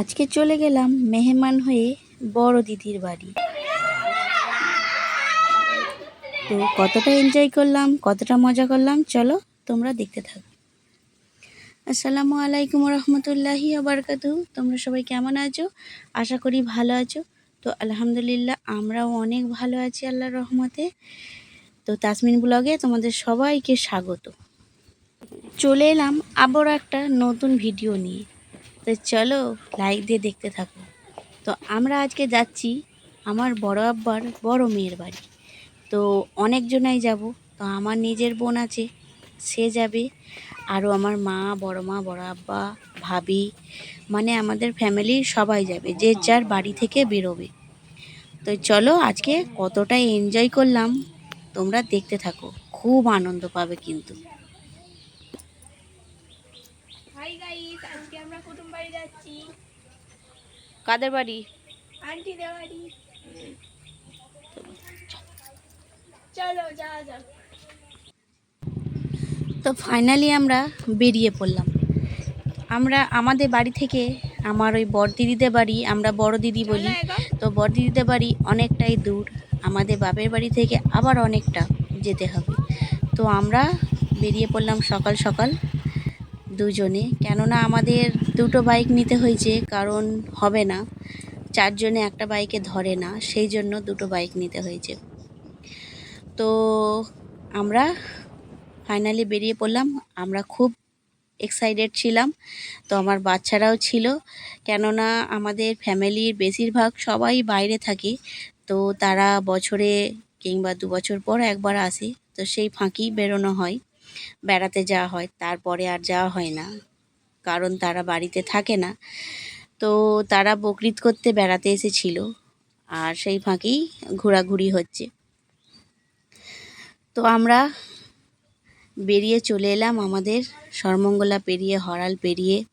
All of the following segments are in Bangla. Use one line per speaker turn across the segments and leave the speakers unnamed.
আজকে চলে গেলাম মেহমান হয়ে বড় দিদির বাড়ি। তো কতটা এনজয় করলাম, কতটা মজা করলাম, চলো তোমরা দেখতে থাকো। আসসালামু আলাইকুম রহমতুল্লাহি আবরকাতু তোমরা সবাই কেমন আছো? আশা করি ভালো আছো। তো আলহামদুলিল্লাহ আমরাও অনেক ভালো আছি আল্লাহর রহমতে। তো তাসমিন ব্লগে তোমাদের সবাইকে স্বাগত। চলে এলাম আবার একটা নতুন ভিডিও নিয়ে। তো চলো লাইক দিয়ে দেখতে থাকো। তো আমরা আজকে যাচ্ছি আমার বড় আব্বার বড় মেয়ের বাড়ি। তো অনেকজনাই যাব, তো আমার নিজের বোন আছে, সে যাবে। আরও আমার মা, বড় মা, বড় আব্বা, ভাবি মানে আমাদের ফ্যামিলির সবাই যাবে, যে যার বাড়ি থেকে বেরোবে। তো চলো আজকে কতটা এনজয় করলাম, তোমরা দেখতে থাকো, খুব আনন্দ পাবে কিন্তু
হাই গাইস আজকে আমরা কুটুম বাড়ি যাচ্ছি
কাদের বাড়ি?
আন্টিদের বাড়ি। চলো যাওয়া যাক।
তো ফাইনালি আমরা বেরিয়ে পড়লাম। আমরা আমাদের বাড়ি থেকে আমার ওই বড় দিদিদের বাড়ি আমরা বড় দিদি বলি। তো বড় দিদিদের বাড়ি অনেকটাই দূর। আমাদের বাপের বাড়ি থেকে আবার অনেকটা যেতে হবে। তো আমরা বেরিয়ে পড়লাম সকাল সকাল। দুজনে। কেননা আমাদের দুটো বাইক নিতে হয়েছে, কারণ হবে না। চারজনে একটা বাইকে ধরে না, সেই জন্য দুটো বাইক নিতে হয়েছে। তো আমরা ফাইনালি বেরিয়ে পড়লাম। আমরা খুব এক্সাইটেড ছিলাম। তো আমার বাচ্চারাও ছিল। কেননা আমাদের ফ্যামিলির বেশিরভাগ সবাই বাইরে থাকে। তো তারা বছরে কিংবা দু বছর পর একবার আসে। তো সেই ফাঁকি বেরোনো হয়। বেড়াতে যাওয়া হয়, তারপরে আর যাওয়া হয় না। কারণ তারা বাড়িতে থাকে না। তো তারা বকরিদ করতে বেড়াতে এসেছিল। আর সেই ফাঁকেই ঘোরাঘুরি হচ্ছে। তো আমরা বেরিয়ে চলে এলাম আমাদের সরমঙ্গলা পেরিয়ে, হরাল পেরিয়ে।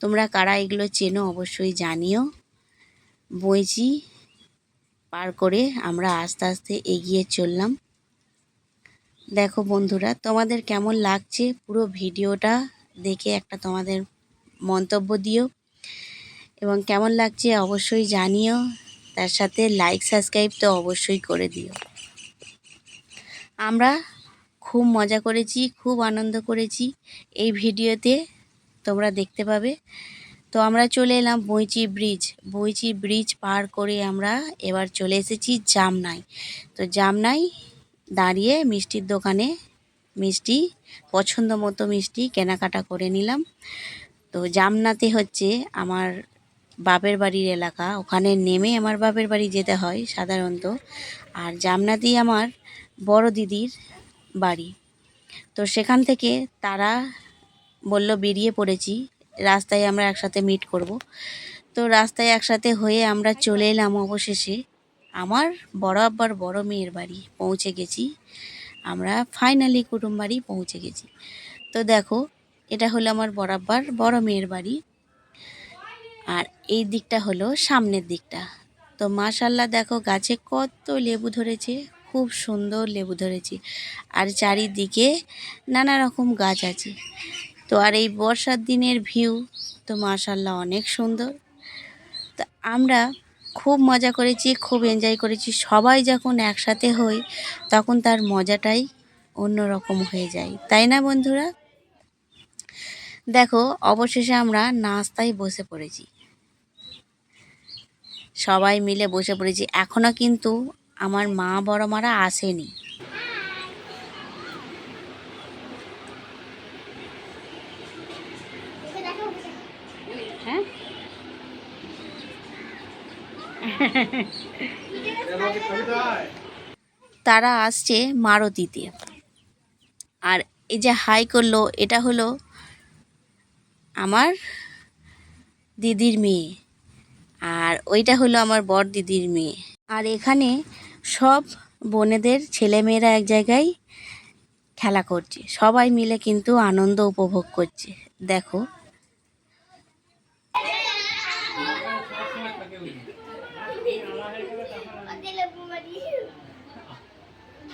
তোমরা কারা এগুলো চেনো অবশ্যই জানিও। বইচি পার করে আমরা আস্তে আস্তে এগিয়ে চললাম। দেখো বন্ধুরা, তোমাদের কেমন লাগছে পুরো ভিডিওটা দেখে একটা তোমাদের মন্তব্য দিও। এবং কেমন লাগছে অবশ্যই জানিও, তার সাথে লাইক সাবস্ক্রাইব তো অবশ্যই করে দিও। আমরা খুব মজা করেছি, খুব আনন্দ করেছি এই ভিডিওতে, তোমরা দেখতে পাবে। তো আমরা চলে এলাম বইচি ব্রিজ। বইচি ব্রিজ পার করে আমরা এবার চলে এসেছি জামনাই। তো জামনাই দাঁড়িয়ে মিষ্টির দোকানে মিষ্টি পছন্দ মতো মিষ্টি কেনাকাটা করে নিলাম। তো জামনাতে হচ্ছে আমার বাপের বাড়ির এলাকা। ওখানে নেমে আমার বাপের বাড়ি যেতে হয় সাধারণত। আর জামনাতেই আমার বড় দিদির বাড়ি। তো সেখান থেকে তারা বলল, বেরিয়ে পড়েছি। রাস্তায় আমরা একসাথে মিট করব। তো রাস্তায় একসাথে হয়ে আমরা চলে এলাম অবশেষে। আমার বড় আব্বার বড় মেয়ের বাড়ি পৌঁছে গেছি। আমরা ফাইনালি কুটুম বাড়ি পৌঁছে গেছি। তো দেখো, এটা হলো আমার বড় আব্বার বড় মেয়ের বাড়ি। আর এই দিকটা হলো সামনের দিকটা। তো মাশাল্লাহ দেখো, গাছে কত লেবু ধরেছে, খুব সুন্দর লেবু ধরেছে। আর চারিদিকে নানা রকম গাছ আছে। তো আর এই বর্ষার দিনের ভিউ তো মাশাল্লাহ অনেক সুন্দর। তা আমরা খুব মজা করেছি, খুব এনজয় করেছি। সবাই যখন একসাথে হই, তখন তার মজাটাই অন্যরকম হয়ে যায়। তাই না বন্ধুরা? দেখো, অবশেষে আমরা নাস্তায় বসে পড়েছি। সবাই মিলে বসে পড়েছি। এখনও কিন্তু আমার মা বড় মারা আসেনি হ্যাঁ তারা আসছে মারতিতে। আর এই যে হাই করল, এটা হলো আমার দিদির মেয়ে। আর ওইটা হলো আমার বর দিদির মেয়ে। আর এখানে সব বোনেদের ছেলেমেয়েরা এক জায়গায় খেলা করছে। সবাই মিলে কিন্তু আনন্দ উপভোগ করছে। দেখো।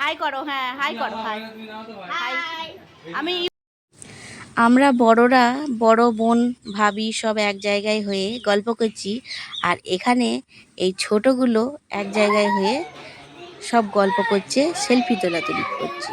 হাই করো হ্যাঁ হাই করো হাই হাই আমি আমরা বড়রা বড় বোন ভাবি সব এক জায়গায় হয়ে গল্প করছি আর এখানে এই ছোটগুলো এক জায়গায় হয়ে সব গল্প করছে সেলফি তোলাতুলি করছে।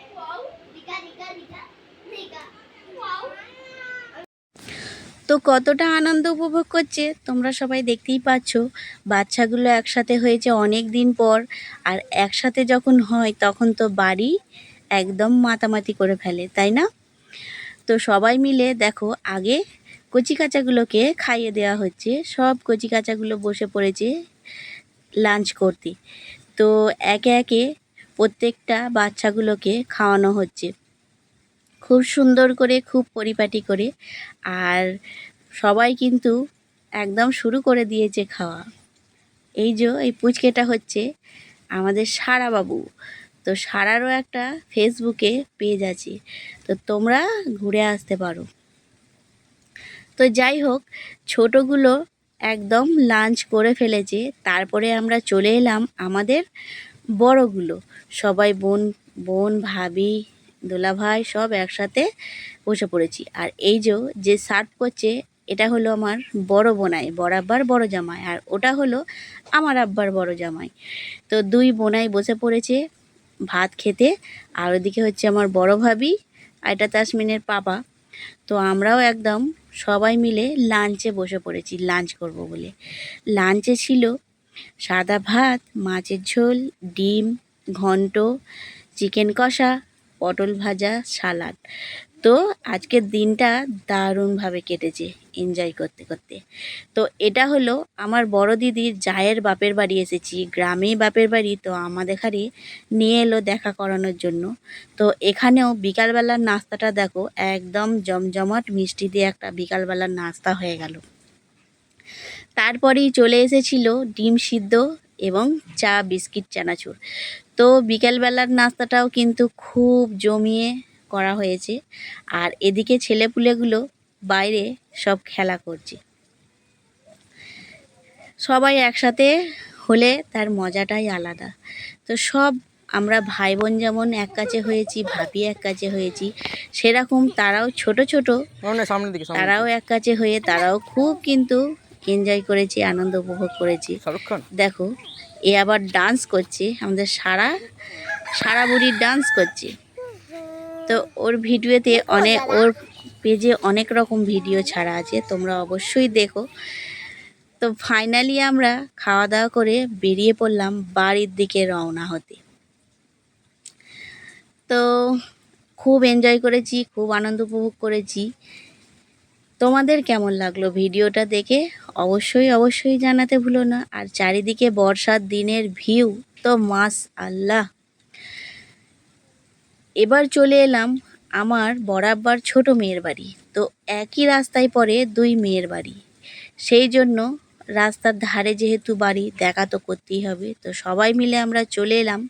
তো কতটা আনন্দ উপভোগ করছে, তোমরা সবাই দেখতেই পাচ্ছ। বাচ্চাগুলো একসাথে হয়েছে অনেক দিন পর, আর একসাথে যখন হয় তখন তো বাড়ি একদম মাতামাতি করে ফেলে, তাই না? তো সবাই মিলে দেখো, আগে কচি কাচাগুলোকে খাইয়ে দেওয়া হচ্ছে, সব কচি কাঁচাগুলো বসে পড়েছে লাঞ্চ করতে। তো একে একে প্রত্যেকটা বাচ্চাগুলোকে খাওয়ানো হচ্ছে। খুব সুন্দর করে, খুব পরিপাটি করে। আর সবাই কিন্তু একদম শুরু করে দিয়েছে খাওয়া। এই যে, এই পুচকেটা হচ্ছে আমাদের সারা বাবু। তো সারারও একটা ফেসবুকে পেজ আছে। তো তোমরা ঘুরে আসতে পারো। তো যাই হোক, ছোটোগুলো একদম লাঞ্চ করে ফেলেছে। তারপরে আমরা চলে এলাম আমাদের বড়গুলো। সবাই বোন বোন, ভাবি দোলাভাই সব একসাথে বসে পড়েছি। আর এই যে যে সার্ভ করছে, এটা হলো আমার বড় বোনাই, বড় আব্বার বড় জামাই। আর ওটা হলো আমার আব্বার বড় জামাই। তো দুই বোনাই বসে পড়েছে ভাত খেতে। আর ওদিকে হচ্ছে আমার বড় ভাবি আর এটা তাসমিনের পাপা। তো আমরাও একদম সবাই মিলে লাঞ্চে বসে পড়েছি, লাঞ্চ করব বলে। লাঞ্চে ছিল সাদা ভাত, মাছের ঝোল, ডিম, ঘন্ট, চিকেন কষা পটল ভাজা সালাড তো আজকের দিনটা দারুণভাবে কেটেছে এনজয় করতে করতে। তো এটা হলো আমার বড় দিদির জায়ের বাপের বাড়ি এসেছি গ্রামেই বাপের বাড়ি, তো আমাদের এখানে নিয়ে এলো দেখা করানোর জন্য। তো এখানেও বিকালবেলার নাস্তাটা দেখো, একদম জমজমাট মিষ্টি দিয়ে একটা বিকালবেলার নাস্তা হয়ে গেল। তারপরেই চলে এসেছিল ডিম সিদ্ধ এবং চা বিস্কিট চানাচুর। তো বিকেলবেলার নাস্তাটাও কিন্তু খুব জমিয়ে করা হয়েছে। আর এদিকে ছেলেপুলেগুলো বাইরে সব খেলা করছে। সবাই একসাথে হলে তার মজাটাই আলাদা। তো সব আমরা ভাই বোন যেমন এক কাছে হয়েছি ভাবি এক কাছে হয়েছি সেরকম তারাও ছোট ছোট তারাও এক কাছে হয়ে তারাও খুব কিন্তু এনজয় করেছি আনন্দ উপভোগ করেছি। দেখো এ আবার ডান্স করছে, আমাদের সারা সারা বুড়ির ডান্স করছে। তো ওর ভিডিওতে অনেক ওর পেজে অনেক রকম ভিডিও ছাড়া আছে, তোমরা অবশ্যই দেখো। তো ফাইনালি আমরা খাওয়া দাওয়া করে বেরিয়ে পড়লাম বাড়ির দিকে রওনা হতে। তো খুব এনজয় করেছি, খুব আনন্দ উপভোগ করেছি। তোমাদের কেমন লাগল ভিডিওটা দেখে? অবশ্যই অবশ্যই জানাতে ভুলো না। আর চারিদিকে বর্ষার দিনের ভিউ, তো মাস আল্লাহ। এবার চলে এলাম আমার বরাবর ছোট মেয়ের বাড়ি। তো একই রাস্তায় পড়ে দুই মেয়ের বাড়ি। সেই জন্য রাস্তার ধারে যেহেতু বাড়ি, দেখা তো করতেই হবে। তো সবাই মিলে আমরা চলে এলাম।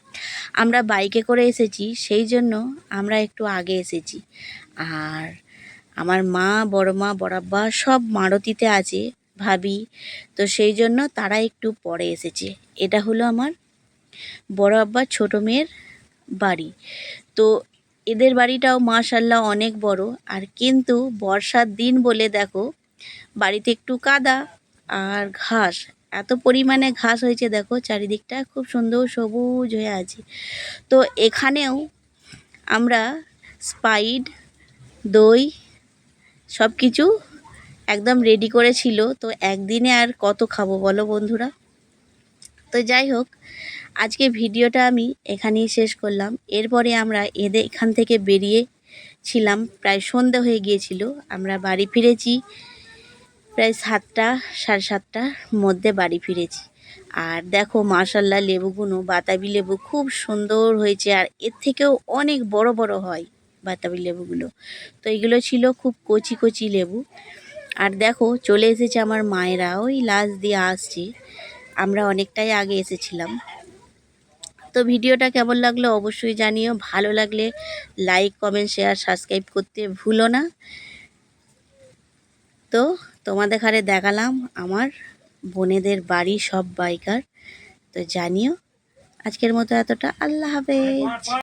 আমরা বাইকে করে এসেছি, সেই জন্য আমরা একটু আগে এসেছি। আর আমার মা, বড় মা বড়াব্বা সব মারুতিতে আছে ভাবি। তো সেই জন্য তারা একটু পরে এসেছে। এটা হলো আমার বড় আব্বার ছোটো মেয়ের বাড়ি। তো এদের বাড়িটাও মাশাল্লাহ অনেক বড়। আর কিন্তু বর্ষার দিন বলে দেখো, বাড়িতে একটু কাদা আর ঘাস। এত পরিমাণে ঘাস হয়েছে দেখো, চারিদিকটা খুব সুন্দর সবুজ হয়ে আছে। তো এখানেও আমরা স্পাইড, দই সব কিছু একদম রেডি করেছিল। তো একদিনে আর কত খাব বলো বন্ধুরা? তো যাই হোক, আজকে ভিডিওটা আমি এখানেই শেষ করলাম। এরপরে আমরা এদের এখান থেকে বেরিয়ে ছিলাম। প্রায় সন্ধে হয়ে গিয়েছিল। আমরা বাড়ি ফিরেছি প্রায় সাতটা, সাড়ে সাতটার মধ্যে বাড়ি ফিরেছি। আর দেখো মাশাল্লাহ লেবুগুলো বাতাবি লেবু খুব সুন্দর হয়েছে। আর এর থেকেও অনেক বড় বড় হয়। বাতাবি লেবুগুলো। তো এগুলো ছিল খুব কচি কচি লেবু। আর দেখো, চলে এসেছে আমার মায়েরা। ওই লাস্ট দিয়ে আসছে। আমরা অনেকটাই আগে এসেছিলাম। তো ভিডিওটা কেমন লাগল অবশ্যই জানিও। ভালো লাগলে লাইক কমেন্ট শেয়ার সাবস্ক্রাইব করতে ভুলো না। তো তোমাদের ঘরে দেখালাম আমার বোনেদের বাড়ি সব বাইকার। তো জানিও আজকের মতো এতটা। আল্লাহ হাফেজ।